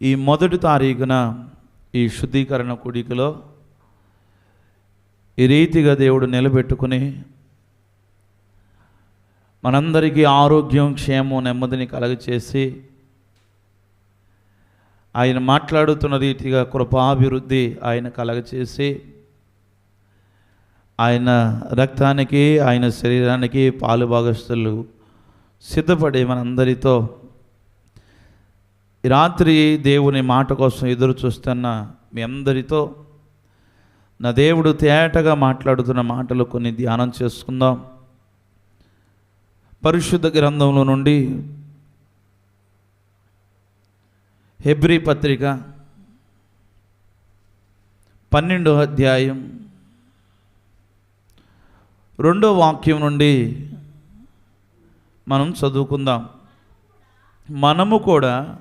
ఈ మొదటి తారీఖున ఈ శుద్ధీకరణ కూడికలో ఈ రీతిగా దేవుడు నిలబెట్టుకుని మనందరికీ ఆరోగ్యం క్షేమం నెమ్మదిని కలగచేసి ఆయన మాట్లాడుతున్న రీతిగా కృపాభివృద్ధి ఆయన కలగచేసి ఆయన రక్తానికి ఆయన శరీరానికి పాలు భాగస్తులు సిద్ధపడి మనందరితో ఈ రాత్రి దేవుని మాట కోసం ఎదురు చూస్తున్న మీ అందరితో నా దేవుడు తేటగా మాట్లాడుతున్న మాటలు కొన్ని ధ్యానం చేసుకుందాం. పరిశుద్ధ గ్రంథంలో నుండి హెబ్రి పత్రిక పన్నెండో అధ్యాయం రెండో వాక్యం నుండి మనం చదువుకుందాం. మనము కూడా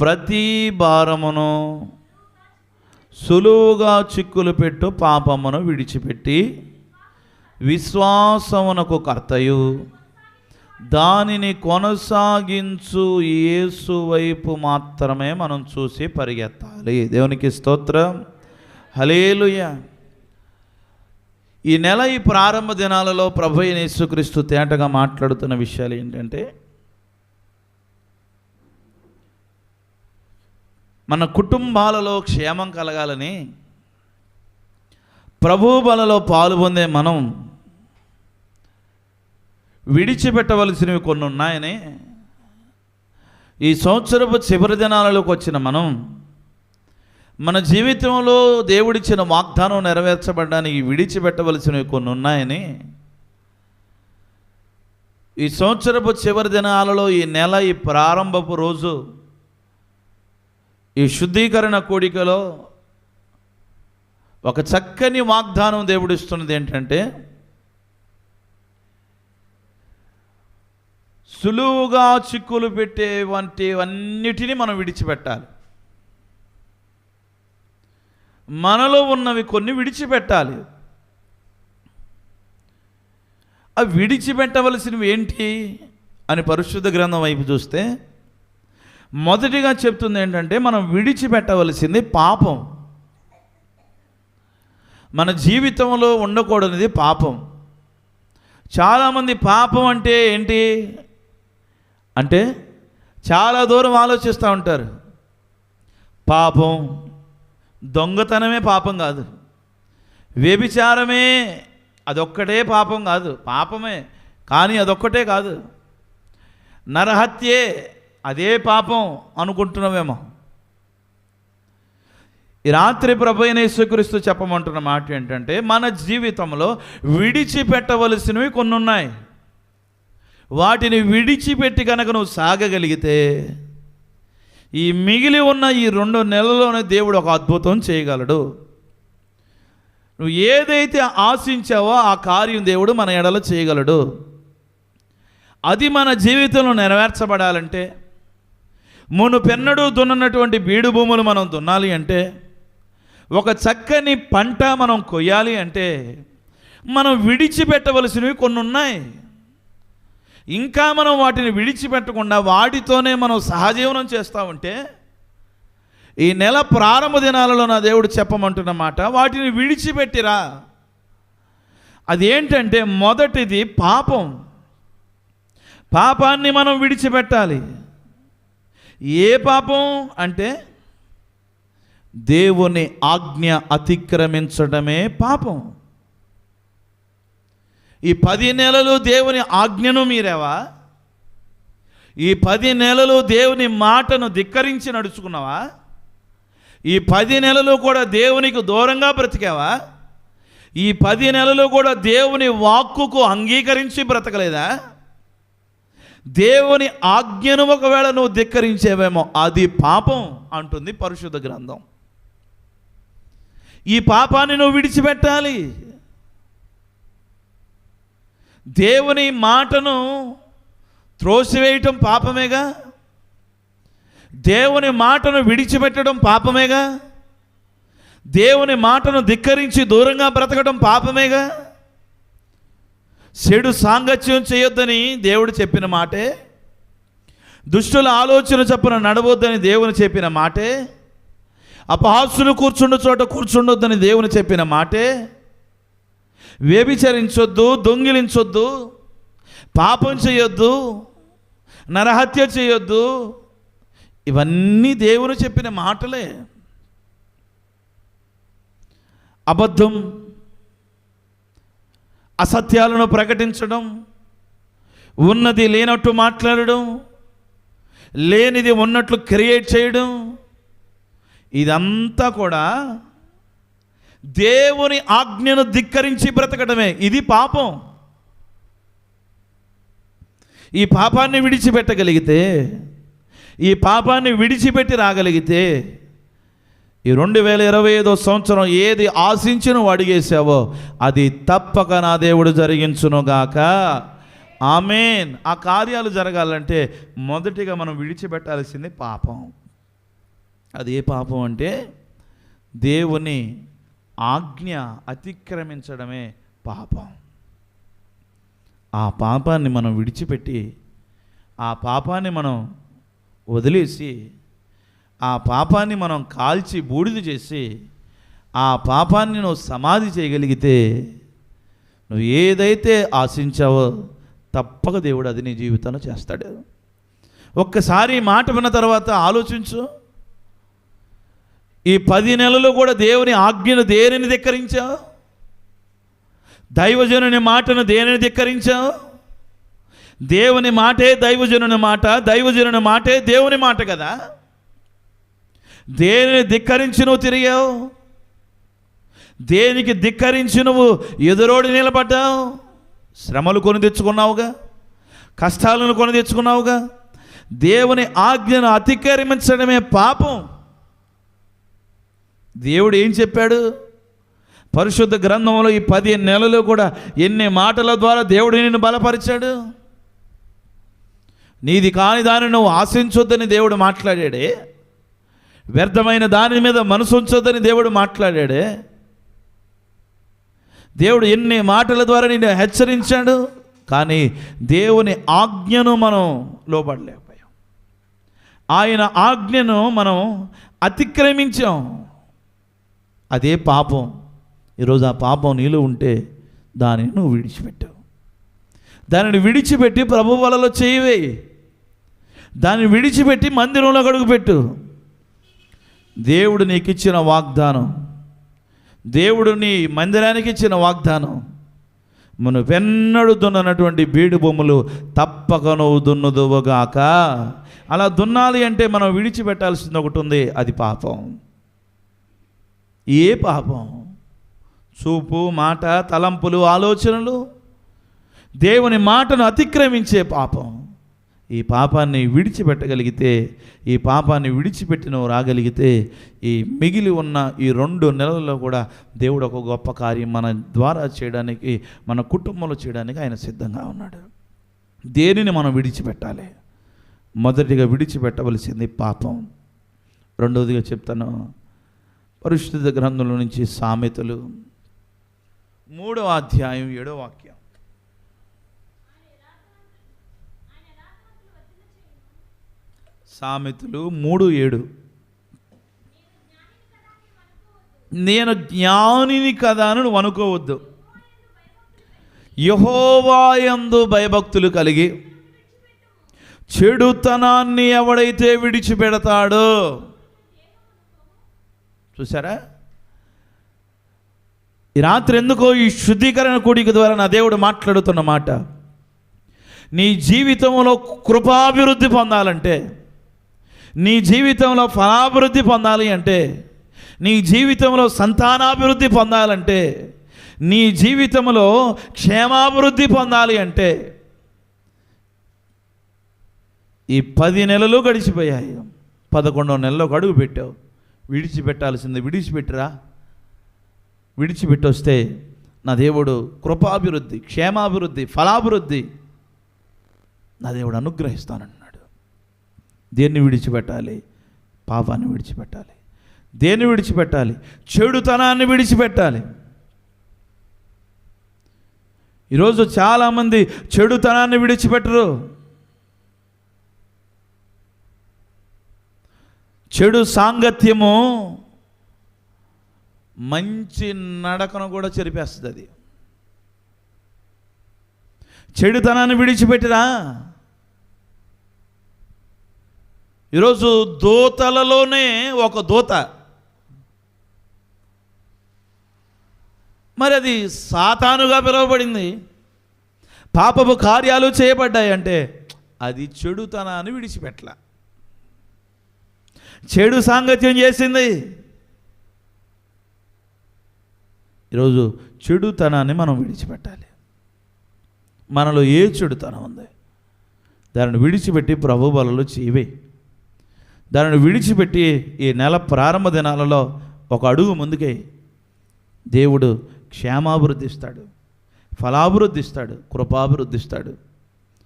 ప్రతి భారమును సులువుగా చిక్కులు పెట్టు పాపమును విడిచిపెట్టి విశ్వాసమునకు కర్తయు. దానిని కొనసాగించు యేసు వైపు మాత్రమే మనం చూసి పరిగెత్తాలి. దేవునికి స్తోత్రం. హలేలుయ ఈ నెల ఈ ప్రారంభ దినాలలో ప్రభు యేసుక్రీస్తు తేటగా మాట్లాడుతున్న విషయాలు ఏంటంటే మన కుటుంబాలలో క్షేమం కలగాలని ప్రభు బలలో పాలు పొందే మనం విడిచిపెట్టవలసినవి కొన్ని ఉన్నాయని ఈ సంవత్సరపు చివరి దినాలలోకి వచ్చిన మనం మన జీవితంలో దేవుడిచ్చిన వాగ్దానం నెరవేర్చబడడానికి విడిచిపెట్టవలసినవి కొన్ని ఉన్నాయని ఈ సంవత్సరపు చివరి దినాలలో ఈ నెల ఈ ప్రారంభపు రోజు ఈ శుద్ధీకరణ కోడికలో ఒక చక్కని వాగ్దానం దేవుడిస్తున్నది ఏంటంటే సులువుగా చిక్కులు పెట్టే వంటి అన్నిటినీ మనం విడిచిపెట్టాలి. మనలో ఉన్నవి కొన్ని విడిచిపెట్టాలి. అవి విడిచిపెట్టవలసినవి ఏంటి అని పరిశుద్ధ గ్రంథం వైపు చూస్తే మొదటిగా చెప్తుంది ఏంటంటే మనం విడిచిపెట్టవలసింది పాపం. మన జీవితంలో ఉండకూడనిది పాపం. చాలామంది పాపం అంటే ఏంటి? అంటే చాలా దూరం ఆలోచిస్తూ ఉంటారు. పాపం దొంగతనమే పాపం కాదు. వ్యభిచారమే అదొక్కటే పాపం కాదు. పాపమే కానీ అదొక్కటే కాదు. నరహత్యే అదే పాపం అనుకుంటున్నామేమో ఈ రాత్రి ప్రభైన యేసుక్రీస్తు చెప్పమంటున్న మాట ఏంటంటే మన జీవితంలో విడిచిపెట్టవలసినవి కొన్ని ఉన్నాయి వాటిని విడిచిపెట్టి కనుక నువ్వు సాగగలిగితే ఈ మిగిలి ఉన్న ఈ రెండు నెలల్లోనే దేవుడు ఒక అద్భుతం చేయగలడు. నువ్వు ఏదైతే ఆశించావో ఆ కార్యం దేవుడు మన ఎడలో చేయగలడు. అది మన జీవితంలో నెరవేర్చబడాలంటే మునుపెన్నడూ దున్నటువంటి బీడు భూములు మనం దున్నాలి అంటే ఒక చక్కని పంట మనం కొయ్యాలి అంటే మనం విడిచిపెట్టవలసినవి కొన్ని ఉన్నాయి ఇంకా మనం వాటిని విడిచిపెట్టకుండా వాటితోనే మనం సహజీవనం చేస్తూ ఉంటే ఈ నెల ప్రారంభ దినాలలో నా దేవుడు చెప్పమంటున్న మాట వాటిని విడిచిపెట్టిరా. అదేంటంటే మొదటిది పాపం. పాపాన్ని మనం విడిచిపెట్టాలి. ఏ పాపం అంటే దేవుని ఆజ్ఞ అతిక్రమించడమే పాపం. ఈ పది నెలలు దేవుని ఆజ్ఞను మీరేవా? ఈ పది నెలలు దేవుని మాటను ధిక్కరించి నడుచుకున్నావా? ఈ పది నెలలు కూడా దేవునికి దూరంగా బ్రతికావా? ఈ పది నెలలు కూడా దేవుని వాక్కుకు అంగీకరించి బ్రతకలేదా? దేవుని ఆజ్ఞను ఒకవేళ నువ్వు ధిక్కరించేవేమో అది పాపం అంటుంది పరిశుద్ధ గ్రంథం. ఈ పాపాన్ని నువ్వు విడిచిపెట్టాలి. దేవుని మాటను త్రోసివేయటం పాపమేగా? దేవుని మాటను విడిచిపెట్టడం పాపమేగా? దేవుని మాటను ధిక్కరించి దూరంగా బ్రతకడం పాపమేగా? చెడు సాంగత్యం చేయొద్దని దేవుడు చెప్పిన మాటే దుష్టుల ఆలోచన చెప్పిన నడవద్దని దేవుని చెప్పిన మాటే అపహాసులు కూర్చుండు చోట కూర్చుండొద్దని దేవుని చెప్పిన మాటే వ్యభిచరించొద్దు దొంగిలించొద్దు పాపం చేయొద్దు నరహత్య చేయొద్దు ఇవన్నీ దేవుని చెప్పిన మాటలే. అబద్ధం అసత్యాలను ప్రకటించడం ఉన్నది లేనట్టు మాట్లాడడం లేనిది ఉన్నట్లు క్రియేట్ చేయడం ఇదంతా కూడా దేవుని ఆజ్ఞను ధిక్కరించి బ్రతకడమే. ఇది పాపం. ఈ పాపాన్ని విడిచిపెట్టగలిగితే ఈ పాపాన్ని విడిచిపెట్టి రాగలిగితే ఈ రెండు వేల ఇరవై ఐదో సంవత్సరం ఏది ఆశించి నువ్వు అడిగేసావో అది తప్పక నా దేవుడు జరిగించునుగాక. ఆమెన్. ఆ కార్యాలు జరగాలంటే మొదటిగా మనం విడిచిపెట్టాల్సింది పాపం. అది ఏ పాపం అంటే దేవుని ఆజ్ఞ అతిక్రమించడమే పాపం. ఆ పాపాన్ని మనం విడిచిపెట్టి ఆ పాపాన్ని మనం వదిలేసి ఆ పాపాన్ని మనం కాల్చి బూడిద చేసి ఆ పాపాన్ని నువ్వు సమాధి చేయగలిగితే నువ్వు ఏదైతే ఆశించావో తప్పక దేవుడు అది నీ జీవితంలో చేస్తాడు. ఒక్కసారి మాట విన్న తర్వాత ఆలోచించు. ఈ పది నెలలు కూడా దేవుని ఆజ్ఞను దేనిని ధిక్కరించావు? దైవజనుని మాటను దేనిని ధిక్కరించావు? దేవుని మాటే దైవజనుని మాట దైవజనుని మాటే దేవుని మాట కదా? దేనిని ధిక్కరించి నువ్వు తిరిగావు? దేనికి ధిక్కరించి నువ్వు ఎదురోడి నిలబడ్డావు? శ్రమలు కొని తెచ్చుకున్నావుగా? కష్టాలను కొని తెచ్చుకున్నావుగా? దేవుని ఆజ్ఞను అతిక్రమించడమే పాపం. దేవుడు ఏం చెప్పాడు? పరిశుద్ధ గ్రంథంలో ఈ పది నెలలు కూడా ఎన్ని మాటల ద్వారా దేవుడు నిన్ను బలపరిచాడు? నీది కాని దాన్ని నువ్వు ఆశించొద్దని దేవుడు మాట్లాడాడే. వ్యర్థమైన దాని మీద మనసు ఉంచొద్దని దేవుడు మాట్లాడాడే. దేవుడు ఎన్ని మాటల ద్వారా నిన్ను హెచ్చరించాడు కానీ దేవుని ఆజ్ఞను మనం లోబడలేకపోయాం. ఆయన ఆజ్ఞను మనం అతిక్రమించాం. అదే పాపం. ఈరోజు ఆ పాపం నీలో ఉంటే దానిని నువ్వు విడిచిపెట్టావు. దానిని విడిచిపెట్టి ప్రభు వలలో చేయవే దాన్ని విడిచిపెట్టి మందిరంలో అడుగుపెట్టు దేవుడు నీకు ఇచ్చిన వాగ్దానం. దేవుడు నీ మందిరానికి ఇచ్చిన వాగ్దానం. మనం వెన్నడు దున్ననటువంటి బీడు బొమ్మలు తప్పక నువ్వు దున్నుదువుగాక. అలా దున్నాలి అంటే మనం విడిచిపెట్టాల్సింది ఒకటి ఉంది అది పాపం. ఏ పాపం? చూపు మాట తలంపులు ఆలోచనలు. దేవుని మాటను అతిక్రమించే పాపం. ఈ పాపాన్ని విడిచిపెట్టగలిగితే ఈ పాపాన్ని విడిచిపెట్టిన రాగలిగితే ఈ మిగిలి ఉన్న ఈ రెండు నెలల్లో కూడా దేవుడు ఒక గొప్ప కార్యం మన ద్వారా చేయడానికి మన కుటుంబంలో చేయడానికి ఆయన సిద్ధంగా ఉన్నాడు. దేనిని మనం విడిచిపెట్టాలి? మొదటిగా విడిచిపెట్టవలసింది పాపం. రెండవదిగా చెప్తాను పరిశుద్ధ గ్రంథంలో నుంచి సామెతలు. మూడవ అధ్యాయం ఏడో వాక్యం. సామెతలు మూడు ఏడు. నేను జ్ఞానిని కదా అని నువ్వు అనుకోవద్దు. యహోవాయందు భయభక్తులు కలిగి చెడుతనాన్ని ఎవడైతే విడిచిపెడతాడో. చూసారా ఈ రాత్రి ఎందుకో ఈ శుద్ధీకరణ కూడిక ద్వారా నా దేవుడు మాట్లాడుతున్న మాట. నీ జీవితంలో కృపాభివృద్ధి పొందాలంటే నీ జీవితంలో ఫలాభివృద్ధి పొందాలి అంటే నీ జీవితంలో సంతానాభివృద్ధి పొందాలంటే నీ జీవితంలో క్షేమాభివృద్ధి పొందాలి అంటే ఈ పది నెలలు గడిచిపోయాయి. పదకొండవ నెలలో అడుగు పెట్టావు. విడిచిపెట్టాల్సింది విడిచిపెట్టరా. విడిచిపెట్టొస్తే నా దేవుడు కృపాభివృద్ధి క్షేమాభివృద్ధి ఫలాభివృద్ధి నా దేవుడు అనుగ్రహిస్తానండి. దేన్ని విడిచిపెట్టాలి? పాపాన్ని విడిచిపెట్టాలి. దేన్ని విడిచిపెట్టాలి? చెడుతనాన్ని విడిచిపెట్టాలి. ఈరోజు చాలామంది చెడుతనాన్ని విడిచిపెట్టరు. చెడు సాంగత్యము మంచి నడకను కూడా చెరిపేస్తుంది. అది చెడుతనాన్ని విడిచిపెట్టిరా? ఈరోజు దూతలలోనే ఒక దూత. మరి అది సాతానుగా పిలువబడింది. పాపపు కార్యాలు చేయబడ్డాయి అంటే అది చెడుతనాన్ని విడిచిపెట్టల చెడు సాంగత్యం చేసింది. ఈరోజు చెడుతనాన్ని మనం విడిచిపెట్టాలి. మనలో ఏ చెడుతనం ఉంది? దానిని విడిచిపెట్టి ప్రభు బలలో చేయవే. దానిని విడిచిపెట్టి ఈ నెల ప్రారంభ దినాలలో ఒక అడుగు ముందుకే దేవుడు క్షేమాభివృద్ధిస్తాడు ఫలాభివృద్ధిస్తాడు కృపాభివృద్ధిస్తాడు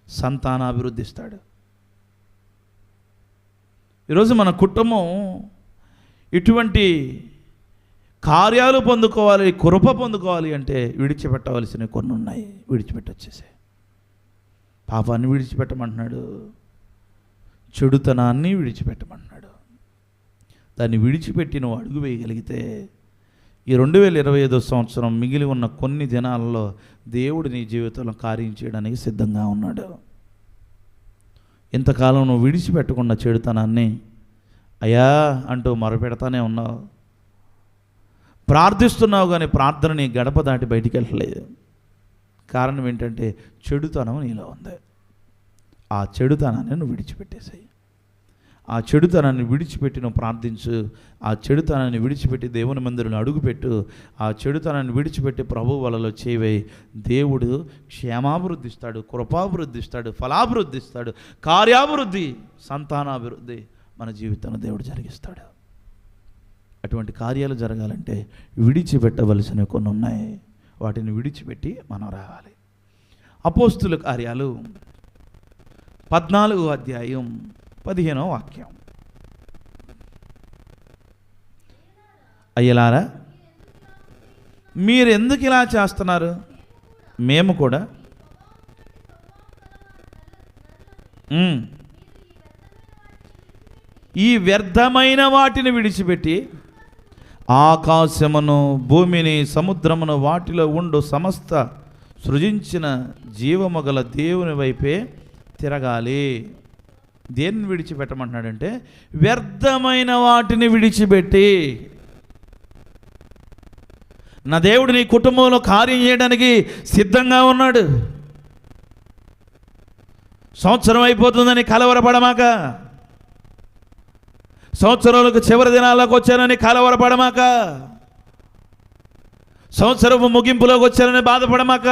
సంతానాభివృద్ధిస్తాడు. ఈరోజు మన కుటుంబం ఇటువంటి కార్యాలు పొందుకోవాలి కృప పొందుకోవాలి అంటే విడిచిపెట్టవలసినవి కొన్ని ఉన్నాయి. విడిచిపెట్టొచ్చేసే పాపాన్ని విడిచిపెట్టమంటున్నాడు. చెడుతనాన్ని విడిచిపెట్టమన్నాడు. దాన్ని విడిచిపెట్టి నువ్వు అడుగు వేయగలిగితే ఈ రెండు వేల ఇరవై ఐదో సంవత్సరం మిగిలి ఉన్న కొన్ని దినాలలో దేవుడు నీ జీవితంలో కార్యం చేయడానికి సిద్ధంగా ఉన్నాడు. ఇంతకాలం నువ్వు విడిచిపెట్టకుండా చెడుతనాన్ని అయ్యా అంటూ మొరపెడతానే ఉన్నావు. ప్రార్థిస్తున్నావు కానీ ప్రార్థన నీ గడప దాటి బయటికి వెళ్ళలేదు. కారణం ఏంటంటే చెడుతనం నీలో ఉంది. ఆ చెడుతనాన్ని నువ్వు విడిచిపెట్టేసాయి. ఆ చెడుతనాన్ని విడిచిపెట్టి నువ్వు ప్రార్థించు. ఆ చెడుతనాన్ని విడిచిపెట్టి దేవుని మందిరంలో అడుగుపెట్టు. ఆ చెడుతనాన్ని విడిచిపెట్టి ప్రభు వలలో చేవై దేవుడు క్షేమాభివృద్ధిస్తాడు కృపాభివృద్ధిస్తాడు ఫలాభివృద్ధిస్తాడు కార్యాభివృద్ధి సంతానాభివృద్ధి మన జీవితంలో దేవుడు జరిగిస్తాడు. అటువంటి కార్యాలు జరగాలంటే విడిచిపెట్టవలసినవి కొన్ని ఉన్నాయి. వాటిని విడిచిపెట్టి మనం రావాలి. అపోస్తుల కార్యాలు పద్నాలుగో అధ్యాయం పదిహేనో వాక్యం. అయ్యలారా మీరు ఎందుకు ఇలా చేస్తున్నారు? మేము కూడా. ఈ వ్యర్థమైన వాటిని విడిచిపెట్టి ఆకాశమును భూమిని సముద్రమును వాటిలో ఉండు సమస్త సృజించిన జీవమగల దేవుని వైపే తిరగాలి. దేన్ని విడిచిపెట్టమంటున్నాడంటే వ్యర్థమైన వాటిని విడిచిపెట్టి. నా దేవుడు నీ కుటుంబంలో కార్యం చేయడానికి సిద్ధంగా ఉన్నాడు. సంవత్సరం అయిపోతుందని కలవరపడమాక. సంవత్సరాలకు చివరి దినాలకు వచ్చానని కలవరపడమాక. సంవత్సరపు ముగింపులోకి వచ్చానని బాధపడమాక.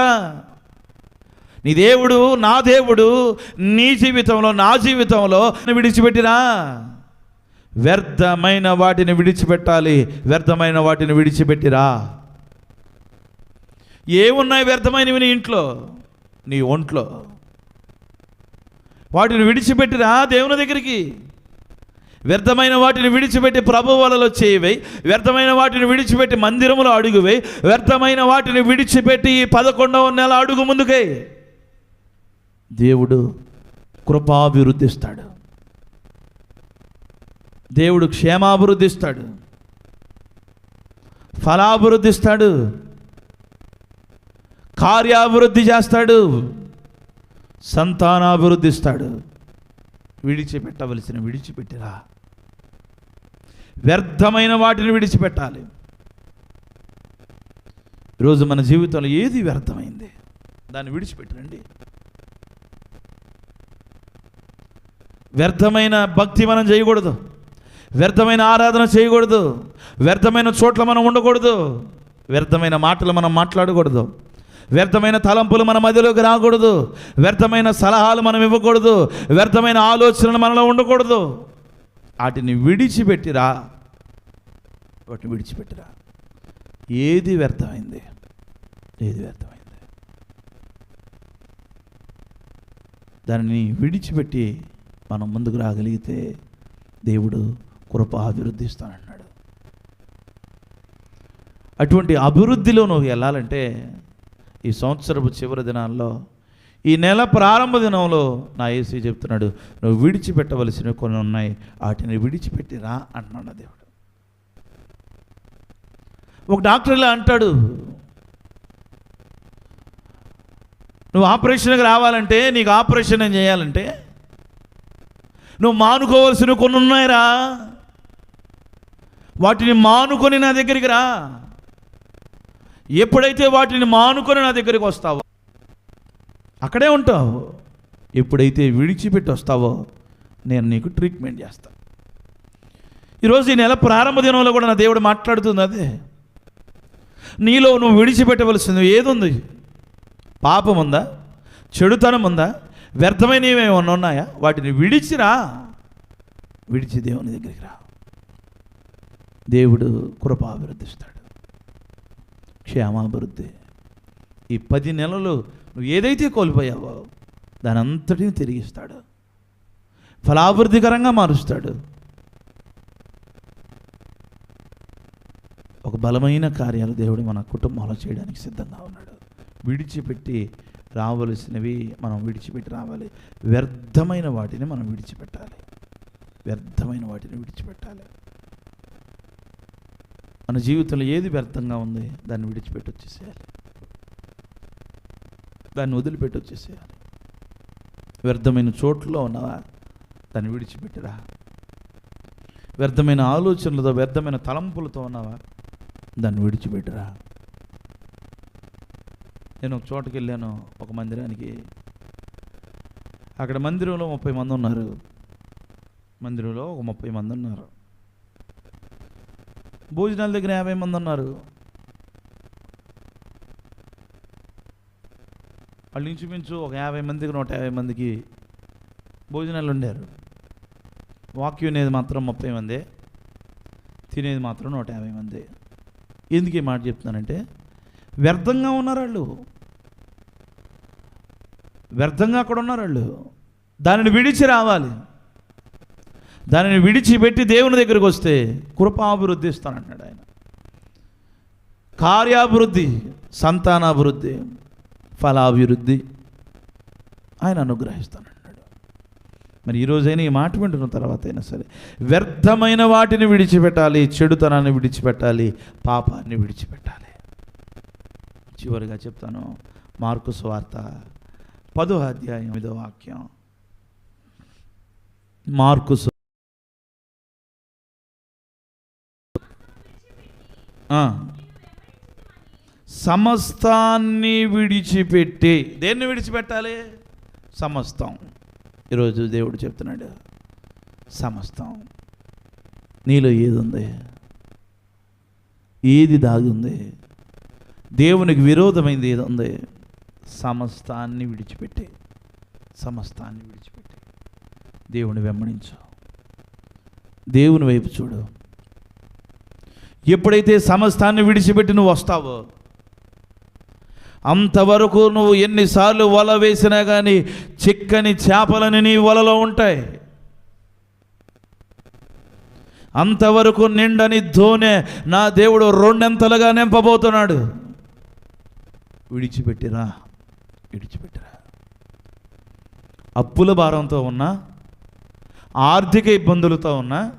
నీ దేవుడు నా దేవుడు నీ జీవితంలో నా జీవితంలో విడిచిపెట్టినా? వ్యర్థమైన వాటిని విడిచిపెట్టాలి. వ్యర్థమైన వాటిని విడిచిపెట్టిరా. ఏమున్నాయి వ్యర్థమైనవి నీ ఇంట్లో? నీ ఒంట్లో. వాటిని విడిచిపెట్టిరా దేవుని దగ్గరికి. వ్యర్థమైన వాటిని విడిచిపెట్టి ప్రభువలలో చేయవై వ్యర్థమైన వాటిని విడిచిపెట్టి మందిరములో అడుగువై వ్యర్థమైన వాటిని విడిచిపెట్టి ఈ పదకొండవ నెల అడుగు ముందుకే. దేవుడు కృపాభివృద్ధిస్తాడు. దేవుడు క్షేమాభివృద్ధిస్తాడు. ఫలాభివృద్ధిస్తాడు. కార్యాభివృద్ధి చేస్తాడు. సంతానాభివృద్ధిస్తాడు. విడిచిపెట్టవలసిన విడిచిపెట్టిరా. వ్యర్థమైన వాటిని విడిచిపెట్టాలి. ఈరోజు మన జీవితంలో ఏది వ్యర్థమైంది? దాన్ని విడిచిపెట్టరండి. వ్యర్థమైన భక్తి మనం చేయకూడదు. వ్యర్థమైన ఆరాధన చేయకూడదు. వ్యర్థమైన చోట్ల మనం ఉండకూడదు. వ్యర్థమైన మాటలు మనం మాట్లాడకూడదు. వ్యర్థమైన తలంపులు మన మధ్యలోకి రాకూడదు. వ్యర్థమైన సలహాలు మనం ఇవ్వకూడదు. వ్యర్థమైన ఆలోచనలు మనలో ఉండకూడదు. వాటిని విడిచిపెట్టిరా. వాటిని విడిచిపెట్టిరా. ఏది వ్యర్థమైంది? ఏది వ్యర్థమైంది? దానిని విడిచిపెట్టి మనం ముందుకు రాగలిగితే దేవుడు కృప అభివృద్ధిస్తానన్నాడు. అటువంటి అభివృద్ధిలో నువ్వు వెళ్ళాలంటే ఈ సంవత్సరపు చివరి దినాల్లో ఈ నెల ప్రారంభ దినంలో నా ఏసీ చెప్తున్నాడు నువ్వు విడిచిపెట్టవలసినవి కొన్ని ఉన్నాయి వాటిని విడిచిపెట్టిరా అంటున్నాడు దేవుడు. ఒక డాక్టర్ ఇలా అంటాడు నువ్వు ఆపరేషన్కి రావాలంటే నీకు ఆపరేషన్ ఏం చేయాలంటే నువ్వు మానుకోవాల్సినవి కొన్ని ఉన్నాయిరా. వాటిని మానుకొని నా దగ్గరికి రా. ఎప్పుడైతే వాటిని మానుకొని నా దగ్గరికి వస్తావో అక్కడే ఉంటావు. ఎప్పుడైతే విడిచిపెట్టి వస్తావో నేను నీకు ట్రీట్మెంట్ చేస్తాను ఈరోజు ఈ నెల ప్రారంభ దినంలో కూడా నా దేవుడు మాట్లాడుతుంది అదే. నీలో నువ్వు విడిచిపెట్టవలసింది ఏది ఉంది పాపం ఉందా చెడుతనం ఉందా వ్యర్థమైనవి ఏమైనా ఉన్నాయా? వాటిని విడిచిరా. విడిచి దేవుని దగ్గరికి రా. దేవుడు కృపాభివృద్ధిస్తాడు క్షేమాభివృద్ధి. ఈ పది నెలలు నువ్వు ఏదైతే కోల్పోయావో దాని అంతటిని తిరిగిస్తాడు. ఫలాభివృద్ధికరంగా మారుస్తాడు. ఒక బలమైన కార్యాలు దేవుడు మన కుటుంబంలో చేయడానికి సిద్ధంగా ఉన్నాడు. విడిచిపెట్టి రావలసినవి మనం విడిచిపెట్టి రావాలి. వ్యర్థమైన వాటిని మనం విడిచిపెట్టాలి. వ్యర్థమైన వాటిని విడిచిపెట్టాలి. మన జీవితంలో ఏది వ్యర్థంగా ఉంది దాన్ని విడిచిపెట్టి వచ్చేసేయాలి. దాన్ని వదిలిపెట్టి వచ్చేసేయాలి. వ్యర్థమైన చోట్లో ఉన్నవా దాన్ని విడిచిపెట్టిరా వ్యర్థమైన ఆలోచనలతో వ్యర్థమైన తలంపులతో ఉన్నావా దాన్ని విడిచిపెట్టిరా నేను ఒక చోటుకి వెళ్ళాను ఒక మందిరానికి. అక్కడ మందిరంలో ముప్పై మంది ఉన్నారు. మందిరంలో ఒక ముప్పై మంది ఉన్నారు. భోజనాల దగ్గర యాభై మంది ఉన్నారు. వాళ్ళు ఇంచుమించు ఒక యాభై మందికి నూట యాభై మందికి భోజనాలు ఉండారు వాక్యం అనేది మాత్రం ముప్పై మంది. తినేది మాత్రం నూట యాభై మంది. ఎందుకు ఈ మాట చెప్తున్నానంటే వ్యర్థంగా ఉన్నారు వాళ్ళు. వ్యర్థంగా అక్కడ ఉన్నారు వాళ్ళు. దానిని విడిచి రావాలి. దానిని విడిచిపెట్టి దేవుని దగ్గరికి వస్తే కృపాభివృద్ధి ఇస్తానంటున్నాడు ఆయన. కార్యాభివృద్ధి సంతానాభివృద్ధి ఫలాభివృద్ధి ఆయన అనుగ్రహిస్తానన్నాడు మరి ఈరోజైనా ఈ మాట వింటున్న తర్వాత అయినా సరే వ్యర్థమైన వాటిని విడిచిపెట్టాలి చెడుతనాన్ని విడిచిపెట్టాలి పాపాన్ని విడిచిపెట్టాలి. చివరిగా చెప్తాను మార్కు స్వార్త పదో అధ్యాయం ఇదో వాక్యం. మార్కు సమస్తాన్ని విడిచిపెట్టి దేన్ని విడిచిపెట్టాలి? సమస్తం. ఈరోజు దేవుడు చెప్తున్నాడు. సమస్తం. నీలో ఏది ఉంది ఏది దాగుంది? దేవునికి విరోధమైంది ఏది ఉంది సమస్తాన్ని విడిచిపెట్టి. సమస్తాన్ని విడిచిపెట్టి. దేవుని వెంబడించు. దేవుని వైపు చూడు. ఎప్పుడైతే సమస్తాన్ని విడిచిపెట్టి నువ్వు వస్తావో అంతవరకు నువ్వు ఎన్నిసార్లు వల వేసినా కానీ చిక్కని చేపలని నీ వలలో ఉంటాయి. అంతవరకు నిండని ధోనే నా దేవుడు రెండెంతలుగా నింపబోతున్నాడు. విడిచిపెట్టిరా. విడిచిపెట్టరా. అప్పుల భారంతో ఉన్నా ఆర్థిక ఇబ్బందులతో ఉన్నా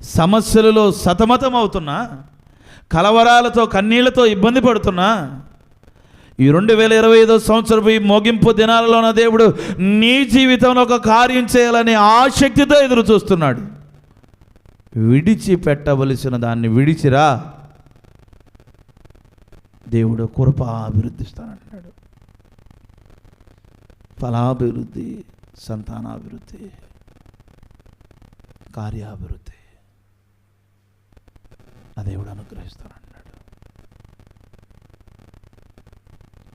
సమస్యలలో సతమతం అవుతున్నా కలవరాలతో కన్నీళ్ళతో ఇబ్బంది పడుతున్నా ఈ రెండు వేల ఇరవై ఐదో సంవత్సరపు ఈ ముగింపు దినాలలో దేవుడు నీ జీవితంలో ఒక కార్యం చేయాలని ఆసక్తితో ఎదురు చూస్తున్నాడు విడిచిపెట్టవలసిన దాన్ని విడిచిరా. దేవుడు కృప అభివృద్ధిస్తానంటున్నాడు ఫలాభివృద్ధి సంతానాభివృద్ధి కార్యాభివృద్ధి. ఆ దేవుడు అనుగ్రహిస్తానన్నాడు.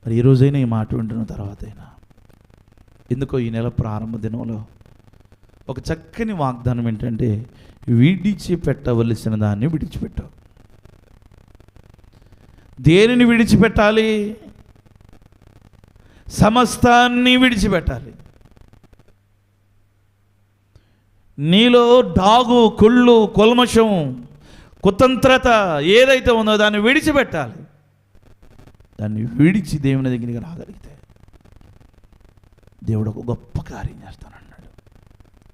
మరి ఈ ఈ మాట వింటున్న తర్వాత అయినా ఎందుకో ఈ నెల ప్రారంభ దినంలో ఒక చక్కని వాగ్దానం ఏంటంటే విడిచిపెట్టవలసిన దాన్ని విడిచిపెట్టావు. దేనిని విడిచిపెట్టాలి? సమస్తాన్ని విడిచిపెట్టాలి. నీలో డాగు కుళ్ళు కొల్మషం కుతంత్రత ఏదైతే ఉందో దాన్ని విడిచిపెట్టాలి. దాన్ని విడిచి దేవుని దగ్గరికి రాగలిగితే దేవుడు ఒక గొప్ప కార్యం చేస్తానన్నాడు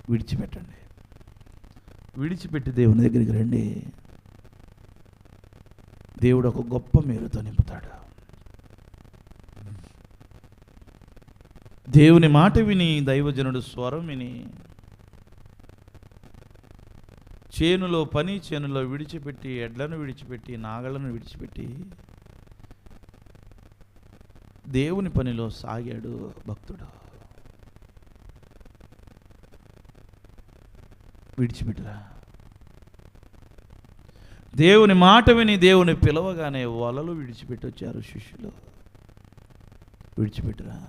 విడిచిపెట్టండి. విడిచిపెట్టి దేవుని దగ్గరికి రండి. దేవుడు ఒక గొప్ప మేలుతో నింపుతాడు. దేవుని మాట విని దైవజనుడు స్వరం విని చేనులో పని చేనులో విడిచిపెట్టి ఎడ్లను విడిచిపెట్టి నాగలను విడిచిపెట్టి దేవుని పనిలో సాగాడు భక్తుడు. విడిచిపెట్టరా? దేవుని మాట విని దేవుని పిలవగానే వలలు విడిచిపెట్టి వచ్చారు శిష్యులు. విడిచిపెట్టరా?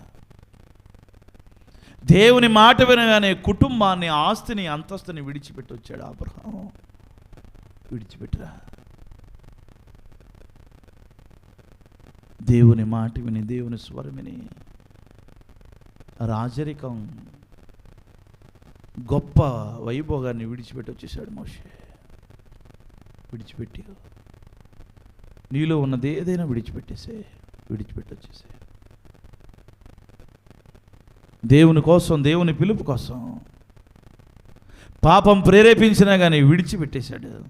దేవుని మాట వినగానే కుటుంబాన్ని ఆస్తిని అంతస్తుని విడిచిపెట్టి వచ్చాడు అబ్రహాం విడిచిపెట్టరా. దేవుని మాట విని దేవుని స్వరమిని రాజరికం గొప్ప వైభోగాన్ని విడిచిపెట్టి వచ్చేసాడు మోషే. విడిచిపెట్టి నీలో ఉన్నది ఏదైనా విడిచిపెట్టేసే విడిచిపెట్టి వచ్చేసే దేవుని కోసం దేవుని పిలుపు కోసం. పాపం ప్రేరేపించినా కానీ విడిచిపెట్టేశాడు.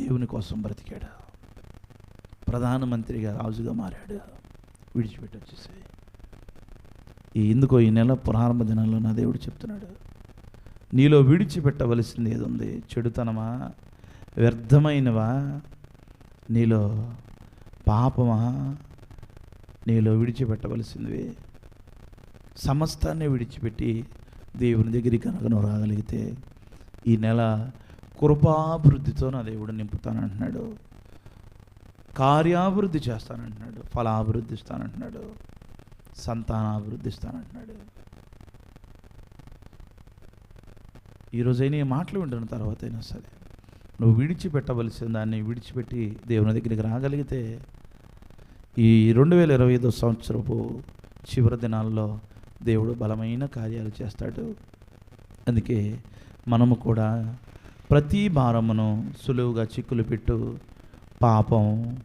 దేవుని కోసం బ్రతికాడు. ప్రధానమంత్రిగా రాజుగా మారాడు. విడిచిపెట్టి వచ్చేసాయి ఈ ఎందుకో ఈ నెల ప్రారంభ దినాల్లో నా దేవుడు చెప్తున్నాడు. నీలో విడిచిపెట్టవలసింది ఏది ఉంది? చెడుతనమా? వ్యర్థమైనవా? నీలో పాపమా? నీలో విడిచిపెట్టవలసిందివి సమస్తాన్ని విడిచిపెట్టి దేవుని దగ్గరికి కనుక నువ్వు రాగలిగితే ఈ నెల కృపాభివృద్ధితో నా దేవుడు నింపుతానంటున్నాడు. కార్యాభివృద్ధి చేస్తానంటున్నాడు. ఫలాభివృద్ధి ఇస్తానంటున్నాడు సంతానాభివృద్ధి ఇస్తానంటున్నాడు ఈరోజైనా ఈ మాటలు వింటున్న తర్వాత అయినా సరే నువ్వు విడిచిపెట్టవలసిన దాన్ని విడిచిపెట్టి దేవుని దగ్గరికి రాగలిగితే ఈ రెండు వేల ఇరవై ఐదో సంవత్సరపు చివరి దినాల్లో దేవుడు బలమైన కార్యాలు చేస్తాడు. అందుకే మనము కూడా ప్రతి భారమును సులువుగా చిక్కులు పెట్టు. పాపం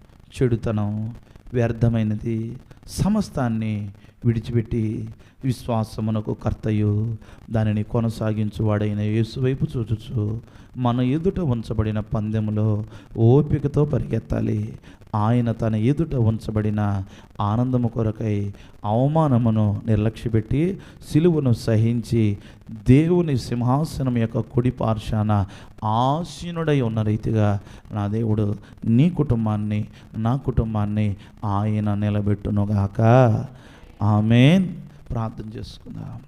చెడుతనం వ్యర్థమైనది సమస్తాన్ని విడిచిపెట్టి విశ్వాసమునకు కర్తయు దానిని కొనసాగించువాడైన యేసువైపు చూచుచు మన ఎదుట ఉంచబడిన పందెములో ఓపికతో పరిగెత్తాలి. ఆయన తన ఎదుట ఉంచబడిన ఆనందము కొరకై అవమానమును నిర్లక్ష్యపెట్టి సిలువను సహించి దేవుని సింహాసనం యొక్క కుడి పార్శాన ఆసీనుడై ఉన్న రీతిగా నా దేవుడు నీ కుటుంబాన్ని నా కుటుంబాన్ని ఆయన నిలబెట్టునుగాక. ఆమెన్. ప్రార్థన చేసుకుందాం.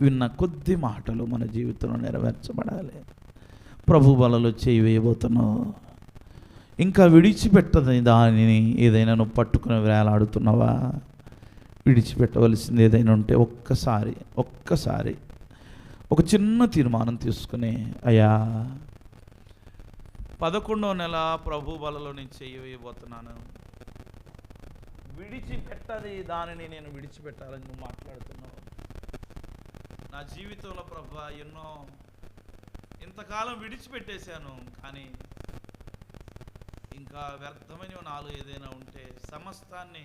విన్న కొద్ది మాటలు మన జీవితంలో నెరవేర్చబడాలి. ప్రభు బలలో చేయి వేయబోతున్నావు ఇంకా విడిచిపెట్టని దానిని ఏదైనా నువ్వు పట్టుకుని వేలాడుతున్నావా? విడిచిపెట్టవలసింది ఏదైనా ఉంటే ఒక్కసారి ఒక్కసారి ఒక చిన్న తీర్మానం తీసుకుని అయ్యా పదకొండో నెల ప్రభు బలలో నేను చేయి వేయబోతున్నాను. విడిచిపెట్టది దానిని నేను విడిచిపెట్టాలని నువ్వు మాట్లాడుతున్నావు. నా జీవితంలో ప్రభ ఎన్నో ఇంతకాలం విడిచిపెట్టేశాను కానీ ఇంకా వ్యర్థమైన నాలుగు ఏదైనా ఉంటే సమస్తాన్ని